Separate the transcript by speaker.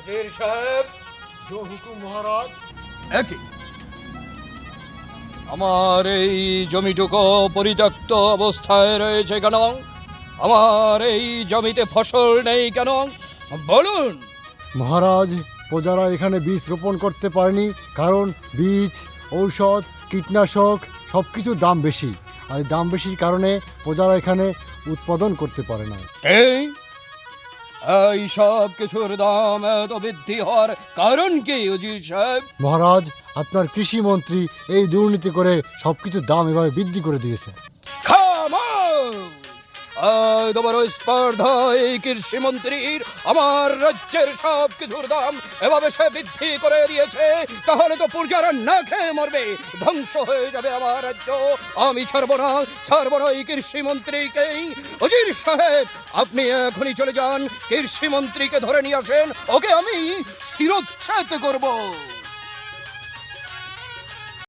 Speaker 1: উজির সাহেব
Speaker 2: জো হুকুম মহারাজ।
Speaker 1: একই। আমার এই জমিটুকু পরিত্যক্ত অবস্থায় রয়েছে কেন? আমার এই জমিতে ফসল নেই কেন? বলুন।
Speaker 2: মহারাজ প্রজারা এখানে বীজ রোপণ করতে পারেনি কারণ বীজ ঔষধ কীটনাশক সব কিছুর দাম বেশি। আর দাম বেশির কারণে প্রজারা এখানে উৎপাদন করতে পারে না
Speaker 1: এই এই সব কিছুর দাম এত বৃদ্ধি হওয়ার কারণ কি উজির সাহেব
Speaker 2: মহারাজ আপনার কৃষি মন্ত্রী এই দুর্নীতি করে সবকিছুর দাম এভাবে বৃদ্ধি করে দিয়েছে
Speaker 1: খামোশ! আজ তোমার ওই স্পর্ধা এই কৃষি মন্ত্রীর আমার রাজ্যের সব কিছুর দাম এভাবে সে বৃদ্ধি করে দিয়েছে, তাহলে তো পূজারা না খেয়ে মরবে। ধ্বংস হয়ে যাবে আমার রাজ্য। আমি ছাড়বো না ছাড়বো না এই কৃষি মন্ত্রীকেই অজির সাহেব, আপনি এখনই চলে যান কৃষি মন্ত্রীকে ধরে নিয়ে আসেন, ওকে আমি শিরোচ্ছেদ করব।